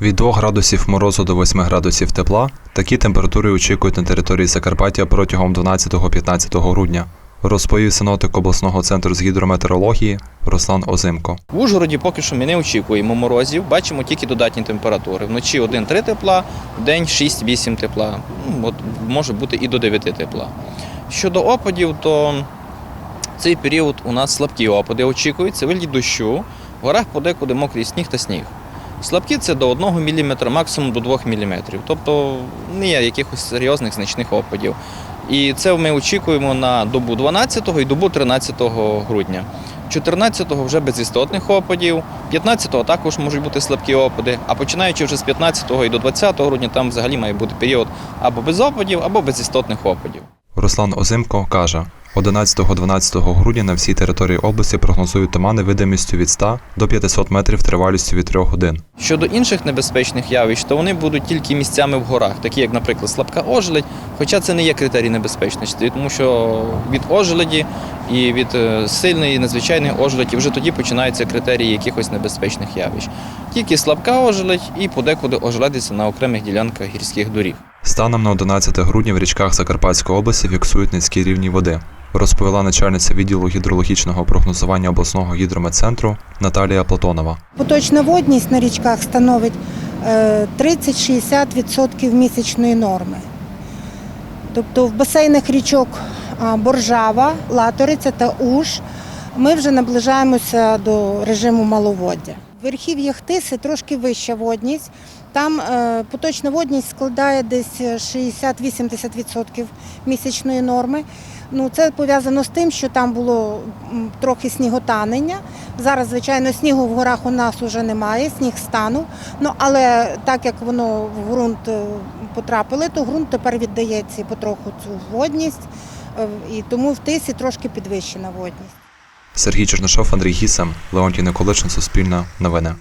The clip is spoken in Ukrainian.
Від 2 градусів морозу до 8 градусів тепла такі температури очікують на території Закарпаття протягом 12-15 грудня, розповів синоптик обласного центру з гідрометеорології Руслан Озимко. В Ужгороді поки що ми не очікуємо морозів, бачимо тільки додатні температури. Вночі 1-3 тепла, в день 6-8 тепла. Ну, от може бути і до 9 тепла. Щодо опадів, то цей період у нас слабкі опади очікуються, виліт дощу, в горах подекуди мокрий сніг та сніг. Слабкі це до 1 мм, максимум до 2 мм. Тобто не є якихось серйозних значних опадів. І це ми очікуємо на добу 12 і добу 13 грудня. 14-го вже без істотних опадів, 15-го також можуть бути слабкі опади, а починаючи вже з 15-го і до 20 грудня там взагалі має бути період або без опадів, або без істотних опадів. Руслан Озимко каже, 11-12 грудня на всій території області прогнозують тумани видимістю від 100 до 500 метрів тривалістю від 3 годин. Щодо інших небезпечних явищ, то вони будуть тільки місцями в горах, такі як, наприклад, слабка ожеледь, хоча це не є критерій небезпечності, тому що від ожеледі і від е, сильної надзвичайної ожеледі вже тоді починаються критерії якихось небезпечних явищ. Тільки слабка ожеледь і подекуди ожеледиться на окремих ділянках гірських доріг. Станом на 11 грудня в річках Закарпатської області фіксують низькі рівні води, розповіла начальниця відділу гідрологічного прогнозування обласного гідрометцентру Наталія Платонова. Поточна водність на річках становить е, 30-60% місячної норми. Тобто в басейнах річок Боржава, Латориця та Уж ми вже наближаємося до режиму маловоддя. В верхів'ях трошки вища водність. Там е, поточна водність складає десь 60-80% місячної норми. Ну, це пов'язано з тим, що там було трохи сніготанення. Зараз, звичайно, снігу в горах у нас вже немає, сніг станув. Ну, але так як воно в ґрунт е, потрапили, то ґрунт тепер віддається потроху цю водність, е, і тому в тисі трошки підвищена водність. Сергій Чернишов, Андрій Гіса, Леонтій Николичин, Суспільне, Новини.